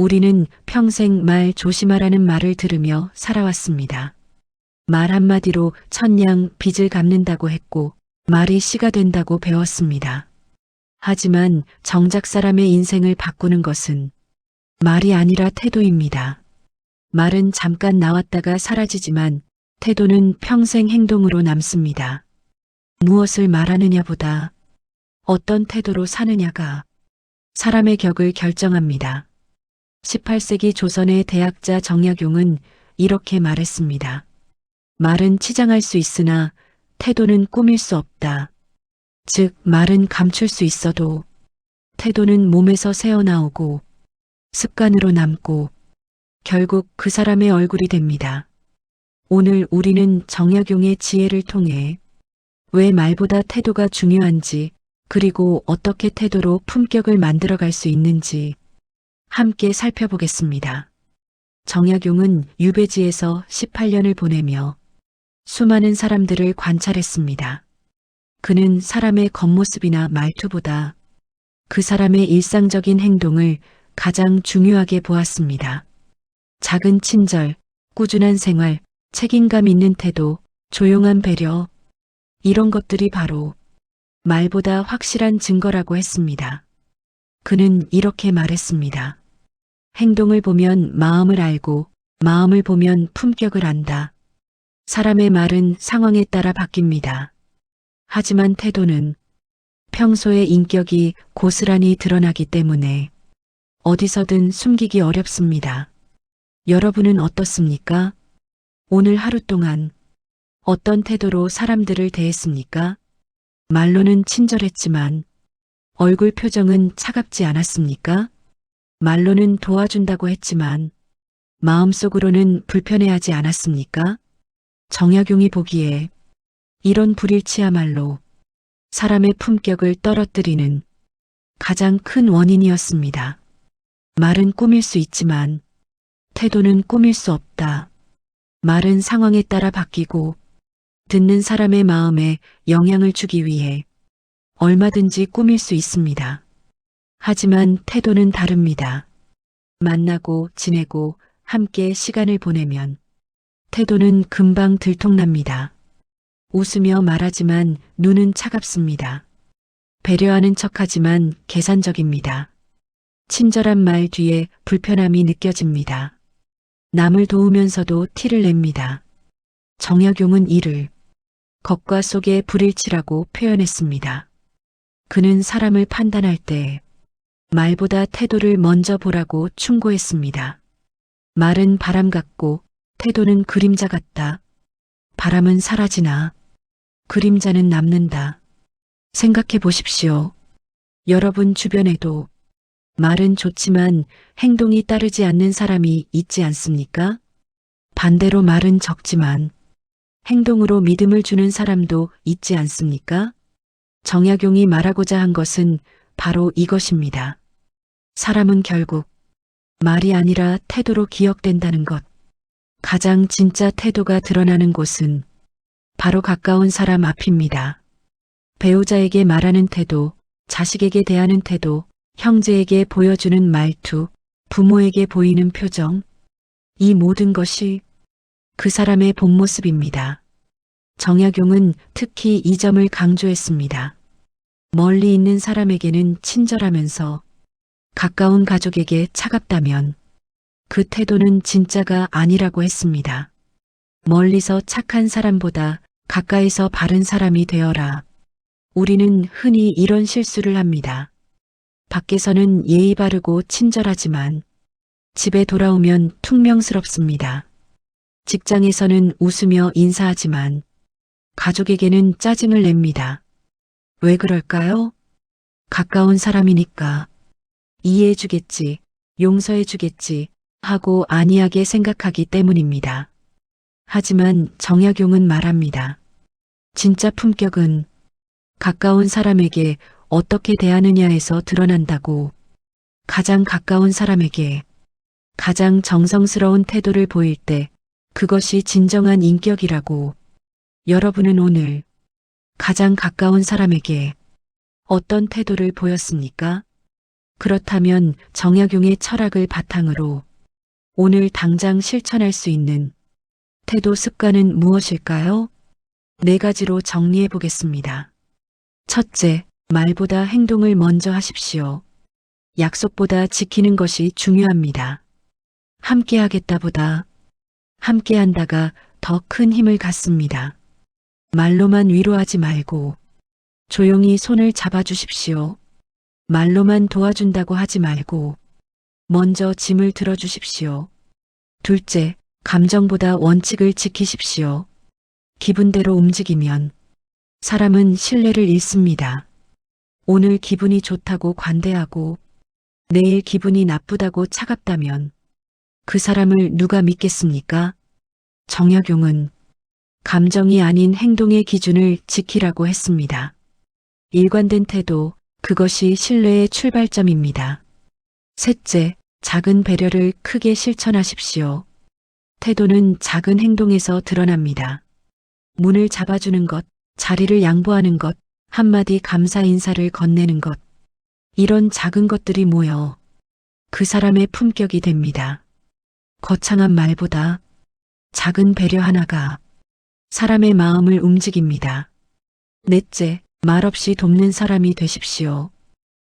우리는 평생 말 조심하라는 말을 들으며 살아왔습니다. 말 한마디로 천냥 빚을 갚는다고 했고 말이 씨가 된다고 배웠습니다. 하지만 정작 사람의 인생을 바꾸는 것은 말이 아니라 태도입니다. 말은 잠깐 나왔다가 사라지지만 태도는 평생 행동으로 남습니다. 무엇을 말하느냐보다 어떤 태도로 사느냐가 사람의 격을 결정합니다. 18세기 조선의 대학자 정약용은 이렇게 말했습니다. 말은 치장할 수 있으나 태도는 꾸밀 수 없다. 즉, 말은 감출 수 있어도 태도는 몸에서 새어나오고 습관으로 남고 결국 그 사람의 얼굴이 됩니다. 오늘 우리는 정약용의 지혜를 통해 왜 말보다 태도가 중요한지 그리고 어떻게 태도로 품격을 만들어갈 수 있는지 함께 살펴보겠습니다. 정약용은 유배지에서 18년을 보내며 수많은 사람들을 관찰했습니다. 그는 사람의 겉모습이나 말투보다 그 사람의 일상적인 행동을 가장 중요하게 보았습니다. 작은 친절, 꾸준한 생활, 책임감 있는 태도, 조용한 배려, 이런 것들이 바로 말보다 확실한 증거라고 했습니다. 그는 이렇게 말했습니다. 행동을 보면 마음을 알고 마음을 보면 품격을 안다. 사람의 말은 상황에 따라 바뀝니다. 하지만 태도는 평소의 인격이 고스란히 드러나기 때문에 어디서든 숨기기 어렵습니다. 여러분은 어떻습니까? 오늘 하루 동안 어떤 태도로 사람들을 대했습니까? 말로는 친절했지만 얼굴 표정은 차갑지 않았습니까? 말로는 도와준다고 했지만 마음속으로는 불편해하지 않았습니까? 정약용이 보기에 이런 불일치야말로 사람의 품격을 떨어뜨리는 가장 큰 원인이었습니다. 말은 꾸밀 수 있지만 태도는 꾸밀 수 없다. 말은 상황에 따라 바뀌고 듣는 사람의 마음에 영향을 주기 위해 얼마든지 꾸밀 수 있습니다. 하지만 태도는 다릅니다. 만나고 지내고 함께 시간을 보내면 태도는 금방 들통납니다. 웃으며 말하지만 눈은 차갑습니다. 배려하는 척하지만 계산적입니다. 친절한 말 뒤에 불편함이 느껴집니다. 남을 도우면서도 티를 냅니다. 정약용은 이를 겉과 속의 불일치라고 표현했습니다. 그는 사람을 판단할 때 말보다 태도를 먼저 보라고 충고했습니다. 말은 바람 같고 태도는 그림자 같다. 바람은 사라지나 그림자는 남는다. 생각해 보십시오. 여러분 주변에도 말은 좋지만 행동이 따르지 않는 사람이 있지 않습니까? 반대로 말은 적지만 행동으로 믿음을 주는 사람도 있지 않습니까? 정약용이 말하고자 한 것은 바로 이것입니다. 사람은 결국 말이 아니라 태도로 기억된다는 것. 가장 진짜 태도가 드러나는 곳은 바로 가까운 사람 앞입니다. 배우자에게 말하는 태도, 자식에게 대하는 태도, 형제에게 보여주는 말투, 부모에게 보이는 표정, 이 모든 것이 그 사람의 본 모습입니다. 정약용은 특히 이 점을 강조했습니다. 멀리 있는 사람에게는 친절하면서 가까운 가족에게 차갑다면 그 태도는 진짜가 아니라고 했습니다. 멀리서 착한 사람보다 가까이서 바른 사람이 되어라. 우리는 흔히 이런 실수를 합니다. 밖에서는 예의 바르고 친절하지만 집에 돌아오면 퉁명스럽습니다. 직장에서는 웃으며 인사하지만 가족에게는 짜증을 냅니다. 왜 그럴까요? 가까운 사람이니까 이해해주겠지, 용서해주겠지 하고 안이하게 생각하기 때문입니다. 하지만 정약용은 말합니다. 진짜 품격은 가까운 사람에게 어떻게 대하느냐에서 드러난다고 가장 가까운 사람에게 가장 정성스러운 태도를 보일 때 그것이 진정한 인격이라고 여러분은 오늘 가장 가까운 사람에게 어떤 태도를 보였습니까? 그렇다면 정약용의 철학을 바탕으로 오늘 당장 실천할 수 있는 태도 습관은 무엇일까요? 네 가지로 정리해 보겠습니다. 첫째, 말보다 행동을 먼저 하십시오. 약속보다 지키는 것이 중요합니다. 함께 하겠다보다 함께 한다가 더 큰 힘을 갖습니다. 말로만 위로하지 말고 조용히 손을 잡아주십시오. 말로만 도와준다고 하지 말고 먼저 짐을 들어주십시오. 둘째, 감정보다 원칙을 지키십시오. 기분대로 움직이면 사람은 신뢰를 잃습니다. 오늘 기분이 좋다고 관대하고 내일 기분이 나쁘다고 차갑다면 그 사람을 누가 믿겠습니까? 정약용은 감정이 아닌 행동의 기준을 지키라고 했습니다. 일관된 태도, 그것이 신뢰의 출발점입니다. 셋째, 작은 배려를 크게 실천하십시오. 태도는 작은 행동에서 드러납니다. 문을 잡아주는 것, 자리를 양보하는 것, 한마디 감사 인사를 건네는 것. 이런 작은 것들이 모여 그 사람의 품격이 됩니다. 거창한 말보다 작은 배려 하나가 사람의 마음을 움직입니다. 넷째, 말없이 돕는 사람이 되십시오.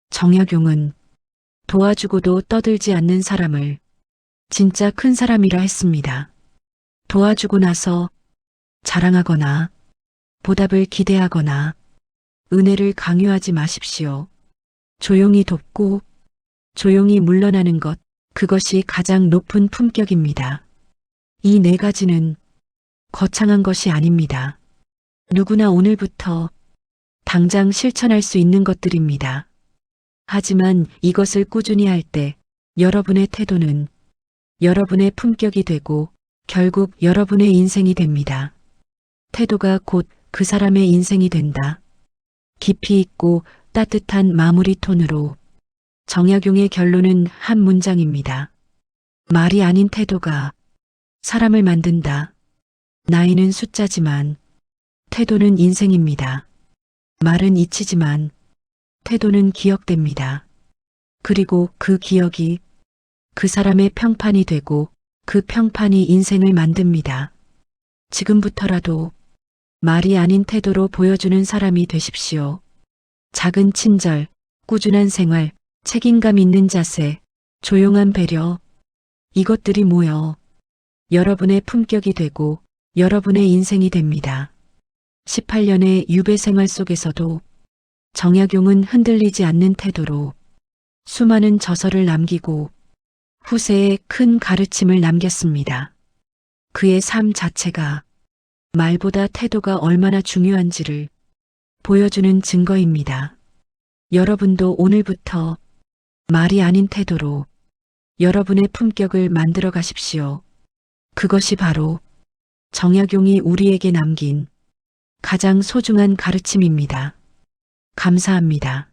정약용은 도와주고도 떠들지 않는 사람을 진짜 큰 사람이라 했습니다. 도와주고 나서 자랑하거나 보답을 기대하거나 은혜를 강요하지 마십시오. 조용히 돕고 조용히 물러나는 것, 그것이 가장 높은 품격입니다. 이 네 가지는 거창한 것이 아닙니다. 누구나 오늘부터 당장 실천할 수 있는 것들입니다. 하지만 이것을 꾸준히 할 때 여러분의 태도는 여러분의 품격이 되고 결국 여러분의 인생이 됩니다. 태도가 곧 그 사람의 인생이 된다. 깊이 있고 따뜻한 마무리 톤으로 정약용의 결론은 한 문장입니다. 말이 아닌 태도가 사람을 만든다. 나이는 숫자지만 태도는 인생입니다. 말은 잊히지만 태도는 기억됩니다. 그리고 그 기억이 그 사람의 평판이 되고 그 평판이 인생을 만듭니다. 지금부터라도 말이 아닌 태도로 보여주는 사람이 되십시오. 작은 친절, 꾸준한 생활, 책임감 있는 자세, 조용한 배려, 이것들이 모여 여러분의 품격이 되고 여러분의 인생이 됩니다. 18년의 유배 생활 속에서도 정약용은 흔들리지 않는 태도로 수많은 저서를 남기고 후세에 큰 가르침을 남겼습니다. 그의 삶 자체가 말보다 태도가 얼마나 중요한지를 보여주는 증거입니다. 여러분도 오늘부터 말이 아닌 태도로 여러분의 품격을 만들어 가십시오. 그것이 바로 정약용이 우리에게 남긴 가장 소중한 가르침입니다. 감사합니다.